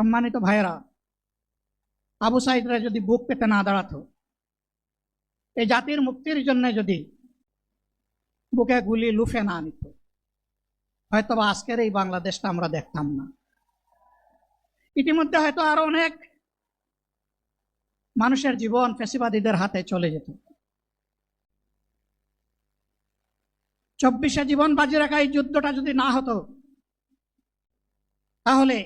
সম্মানিত ভাইয়েরা, আবু সাইদরা যদি বুক পেতে না দাঁড়াতো এই জাতির মুক্তির জন্য যদি বুকে গুলি লুফে না নিত হয়তো বা আজকের এই বাংলাদেশটা আমরা দেখতাম না। ইতিমধ্যে হয়তো আরও অনেক মানুষের জীবন ফেসিবাদীদের হাতে চলে যেত। চব্বিশে জীবন বাজি রাখা এই যুদ্ধটা যদি না হতো, তাহলে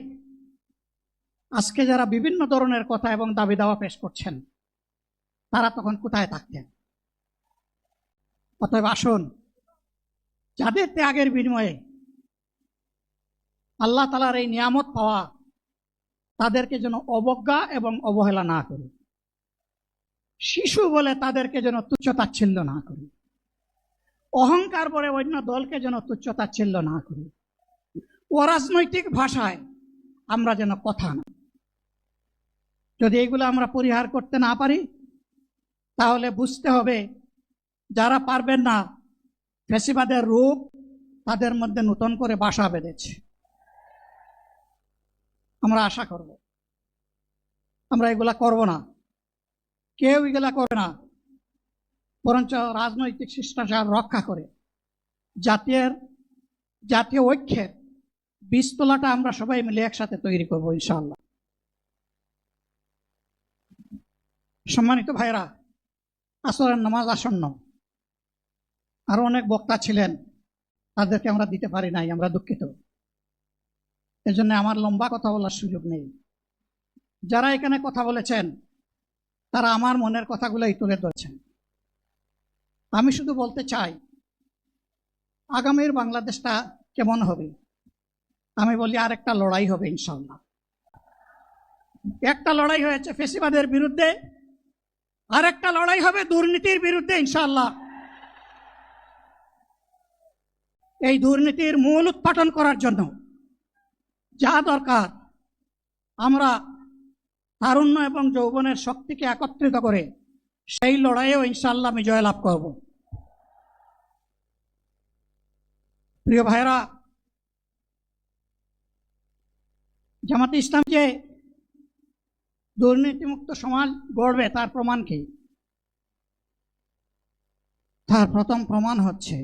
আজকে যারা বিভিন্ন ধরনের কথা এবং দাবি দাওয়া পেশ করছেন, তারা তখন কোথায় থাকতেন? অতএব আসুন, যাদের ত্যাগের বিনিময়ে আল্লাহ তালার এই নিয়ামত পাওয়া তাদেরকে যেন অবজ্ঞা এবং অবহেলা না করি। শিশু বলে তাদেরকে যেন তুচ্ছ তাচ্ছিল্য না করি। অহংকার বলে অন্য দলকে যেন তুচ্ছ তাচ্ছিল্য না করি। অরাজনৈতিক ভাষায় আমরা যেন কথা না যদি এগুলো আমরা পরিহার করতে না পারি, তাহলে বুঝতে হবে যারা পারবেন না, ফেসিবাদের রূপ তাদের মধ্যে নতুন করে বাসা বেঁধেছে। আমরা আশা করব। আমরা এগুলা করব না। কেউ এগুলা করবে না। বরঞ্চ রাজনৈতিক শিষ্টাচার রক্ষা করে জাতীয় জাতীয় ঐক্যের বীজতলাটা আমরা সবাই মিলে একসাথে তৈরি করব ইনশাআল্লাহ। সম্মানিত ভাইরা আসরের নামাজ আসন্ন। আরও অনেক বক্তা ছিলেন, তাদেরকে আমরা দিতে পারি নাই, আমরা দুঃখিত। এজন্য আমার লম্বা কথা বলার সুযোগ নেই। যারা এখানে কথা বলেছেন, তারা আমার মনের কথাগুলোই তুলে ধরেছেন। আমি শুধু বলতে চাই, আগামীর বাংলাদেশটা কেমন হবে? আমি বলি আর একটা লড়াই হবে ইনশাল্লাহ একটা লড়াই হয়েছে ফেসিবাদের বিরুদ্ধে আরেকটা লড়াই হবে দুর্নীতির বিরুদ্ধে ইনশাল্লাহ এই দুর্নীতির মূল উৎপাটন করার জন্য যা দরকার, আমরা তারুণ্য এবং যৌবনের শক্তিকে একত্রিত করে সেই লড়াইয়েও ইনশাল্লাহ আমি জয়লাভ করব। প্রিয় ভাইরা জামাতে ইসলাম যে দুর্নীতিমুক্ত সমাজ গড়বে তার প্রমাণ কি তার প্রথম প্রমাণ হচ্ছে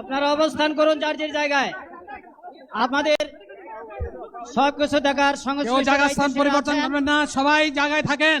আপনারা অবস্থান করুন যার যার জায়গায়। আমাদের সব কিছু দেখার সংস্কৃতি জায়গা স্থান পরিবর্তন করবেন না সবাই জায়গায় থাকেন।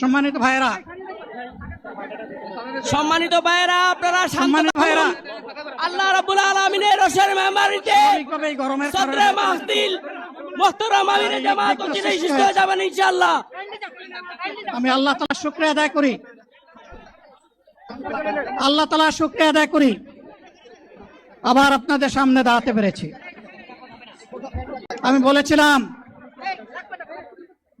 সম্মানিত ভাইরা সম্মানিত ভাইরা আপনারা সম্মানিত ভাইরা আল্লাহ রাব্বুল আলামিনের রসের মেহমানিতে স্বাভাবিকভাবে এই গরমের সদরে মাহফিল মোহতারাম আমিরে জামাত অচিরেই সুস্থ হয়ে যাবেন ইনশাআল্লাহ। আমি আল্লাহ তালা শুক্রিয়া আদায় করি। আল্লাহ তালা শুক্রিয়া আদায় করি। আবার আপনাদের সামনে দাঁড়াতে পেরেছি। আমি বলেছিলাম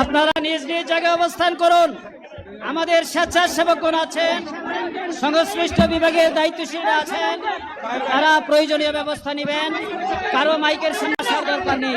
আপনারা নিজ নিজ জায়গায় অবস্থান করুন। আমাদের স্বেচ্ছাসেবকগণ আছেন, সংশ্লিষ্ট বিভাগের দায়িত্বশীলরা আছেন, তারা প্রয়োজনীয় ব্যবস্থা নেবেন, কারও মাইকের সামনে দরকার নেই।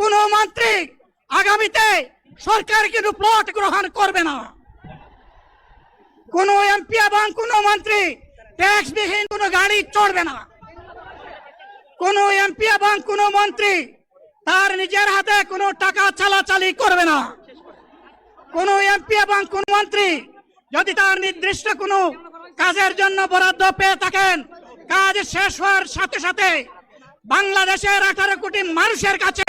কোনো মন্ত্রী আগামীতে সরকার কিন্তু প্লট গ্রহণ করবে না। কোনো এমপি এবং কোনো মন্ত্রী ট্যাক্স বিহীন কোনো গাড়ি চড়বে না। কোনো এমপি এবং কোনো মন্ত্রী তার নিজের হাতে কোনো টাকা চালাচালি করবে না। কোন এমপি এবং কোন মন্ত্রী যদি তার নির্দিষ্ট কোনো কাজের জন্য বরাদ্দ পেয়ে থাকেন, কাজ শেষ হওয়ার সাথে সাথে বাংলাদেশের আঠারো কোটি মানুষের কাছে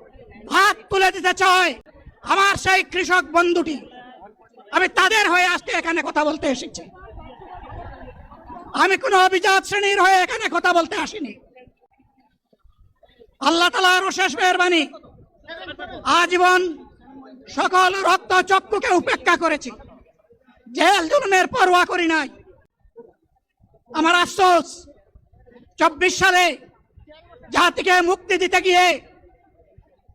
ভাত তুলে দিতে চায় আমার সেই কৃষক বন্ধুটি। আমি তাদের হয়ে আজকে এখানে কথা বলতে এসেছি। আমি কোনো অভিজাত শ্রেণির হয়ে এখানে কথা বলতে আসিনি। আল্লাহ তালার অশেষ মেহরবানি। আজীবন সকল রক্ত চক্ষুকে উপেক্ষা করেছি। জেল জুলুমের পরোয়া করি নাই। আমার আফসোস, চব্বিশ সালে জাতিকে মুক্তি দিতে গিয়ে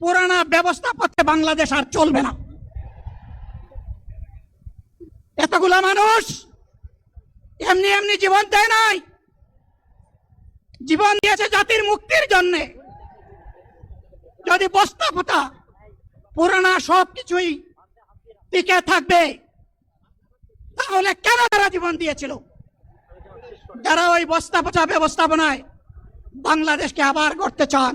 পুরানা ব্যবস্থা পথে বাংলাদেশ আর চলবে না। এতগুলা মানুষ এমনি এমনি জীবন দেয় নাই। জীবন দিয়েছে জাতির মুক্তির জন্য। যদি বস্তা পোতা, পুরানা সব কিছুই টিকে থাকবে, তাহলে কেন তারা জীবন দিয়েছিল? যারা ওই বস্তা পচা ব্যবস্থাপনায় বাংলাদেশকে আবার করতে চান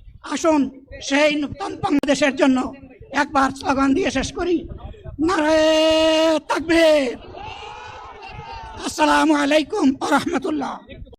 আসুন সেই নূতন বাংলাদেশের জন্য একবার স্লোগান দিয়ে শেষ করি। নারায় তাকবীর। আসসালামু আলাইকুম রহমতুল্লাহ।